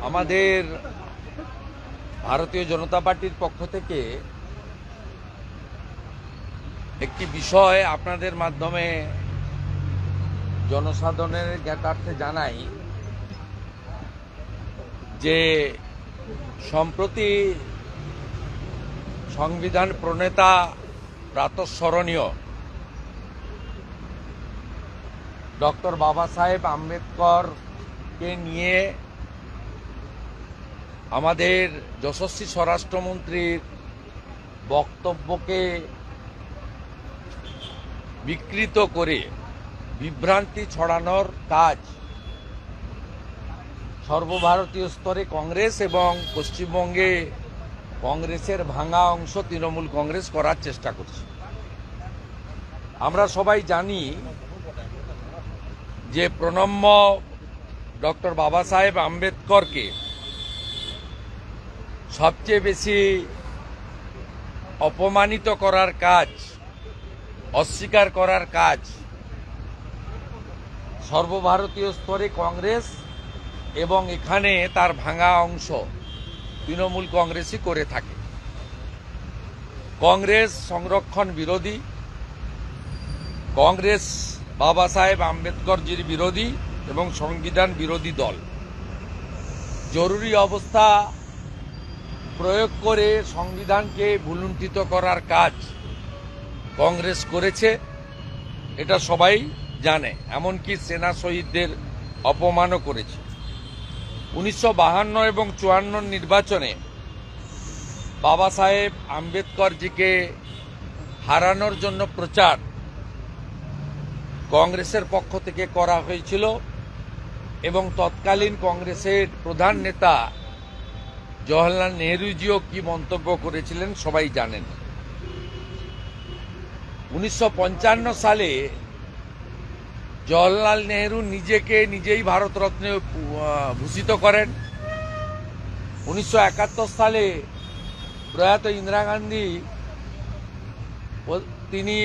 আমাদের ভারতীয় জনতা পার্টির পক্ষ থেকে একটি বিষয় আপনাদের মাধ্যমে জনসাধারণের জ্ঞাতার্থে জানাই যে সম্প্রতি সংবিধান প্রণেতা প্রাতঃস্মরণীয় ডক্টর বাবা সাহেব আম্বেদকরকে নিয়ে আমাদের যশস্বী স্বরাষ্ট্রমন্ত্রীর বক্তব্যকে বিকৃত করে বিভ্রান্তি ছড়ানোর কাজ সর্বভারতীয় স্তরে কংগ্রেস এবং পশ্চিমবঙ্গে কংগ্রেসের ভাঙা অংশ তৃণমূল কংগ্রেস করার চেষ্টা করছে। আমরা সবাই জানি যে প্রণম্য ডক্টর বাবা সাহেব আম্বেদকরকে সবচেয়ে বেশি অপমানিত করার কাজ, অস্বীকার করার কাজ সর্বভারতীয় স্তরে কংগ্রেস এবং এখানে তার ভাঙা অংশ তৃণমূল কংগ্রেসই করে থাকে। কংগ্রেস সংরক্ষণ বিরোধী, কংগ্রেস বাবা সাহেব আম্বেদকরজির বিরোধী এবং সংবিধান বিরোধী দল। জরুরি অবস্থা প্রয়োগ করে সংবিধানকে ভুলুণ্ঠিত করার কাজ কংগ্রেস করেছে, এটা সবাই জানে, এমনকি সেনা শহীদদের অপমানও করেছে। উনিশশো এবং চুয়ান্ন নির্বাচনে বাবা সাহেব আম্বেদকরজিকে হারানোর জন্য প্রচার কংগ্রেসের পক্ষ থেকে করা হয়েছিল এবং তৎকালীন কংগ্রেসের প্রধান নেতা জওয়াহরলাল নেহরুজিও কি মন্তব্য করেছিলেন সবাই জানেন। উনিশশো পঞ্চান্ন সালে জওয়াহরলাল নেহরু নিজেকে নিজেই ভারতরত্নে ভূষিত করেন। উনিশশো একাত্তর সালে প্রয়াত ইন্দিরা গান্ধী তিনি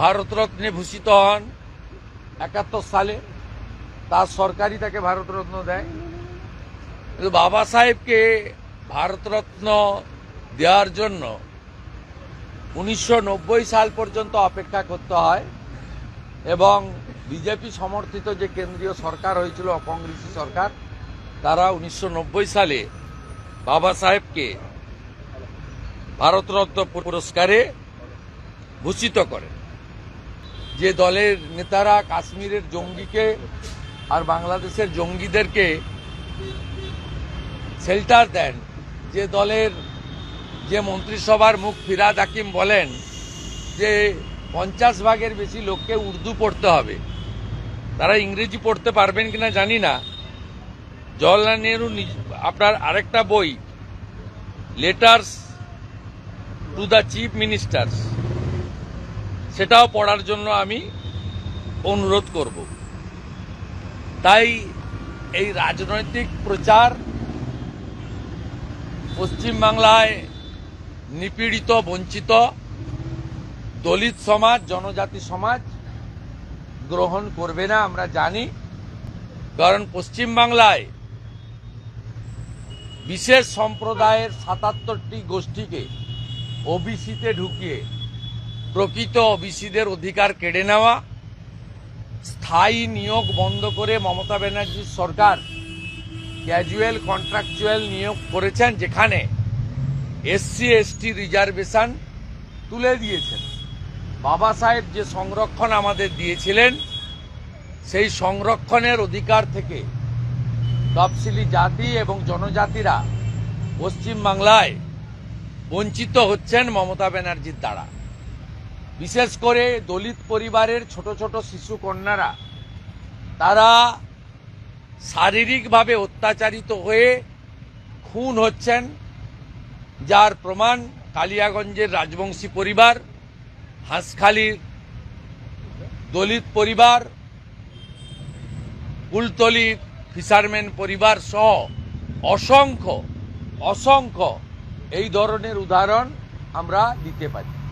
ভারতরত্নে ভূষিত হন। একাত্তর সালে তার সরকারই তাকে ভারতরত্ন দেয়। কিন্তু বাবা সাহেবকে ভারতরত্ন দেওয়ার জন্য উনিশশো নব্বই সাল পর্যন্ত অপেক্ষা করতে হয় এবং বিজেপি সমর্থিত যে কেন্দ্রীয় সরকার হয়েছিল, অকংগ্রেসী সরকার, তারা উনিশশো নব্বই সালে বাবা সাহেবকে ভারতরত্ন পুরস্কারে ভূষিত করে। যে দলের নেতারা কাশ্মীরের জঙ্গিকে আর বাংলাদেশের জঙ্গিদেরকে শেল্টার দেন। যে দলের যে মন্ত্রিসভার মুখ ফিরাদ হাকিম বলেন যে পঞ্চাশ ভাগের বেশি লোককে উর্দু পড়তে হবে। তারা ইংরেজি পড়তে পারবেন কিনা জানি না। জওয়াহরলাল নেহরু আপনার আরেকটা বই letters to the chief ministers সেটাও পড়ার জন্য আমি অনুরোধ করব। তাই এই রাজনৈতিক প্রচার পশ্চিমবাংলায় নিপীড়িত, বঞ্চিত, দলিত সমাজ, জনজাতি সমাজ গ্রহণ করবে না, আমরা জানি। কারণ পশ্চিমবাংলায় বিশেষ সম্প্রদায়ের সাতাত্তরটি গোষ্ঠীকে ওবিসিতে ঢুকিয়ে প্রকৃত ওবিসিদের অধিকার কেড়ে নেওয়া, স্থায়ী নিয়োগ বন্ধ করে মমতা ব্যানার্জির সরকার ক্যাজুয়াল কন্ট্রাকচুয়াল নিয়োগ করেছেন যেখানে এসসি এসটি রিজার্ভেশন তুলে দিয়েছেন। বাবা সাহেব যে সংরক্ষণ আমাদের দিয়েছিলেন, সেই সংরক্ষণের অধিকার থেকে তফসিলি জাতি এবং জনজাতিরা পশ্চিমবাংলায় বঞ্চিত হচ্ছেন মমতা ব্যানার্জির দ্বারা। বিশেষ করে দলিত পরিবারের ছোট ছোট শিশু কন্যারা, তারা শারীরিকভাবে অত্যাচারিত হয়ে খুন হচ্ছেন, যার প্রমাণ কালিয়াগঞ্জের রাজবংশী পরিবার, হাঁসখালির দলিত পরিবার, কুলতলির ফিশারম্যান পরিবার সহ অসংখ্য অসংখ্য এই ধরনের উদাহরণ আমরা দিতে পারি।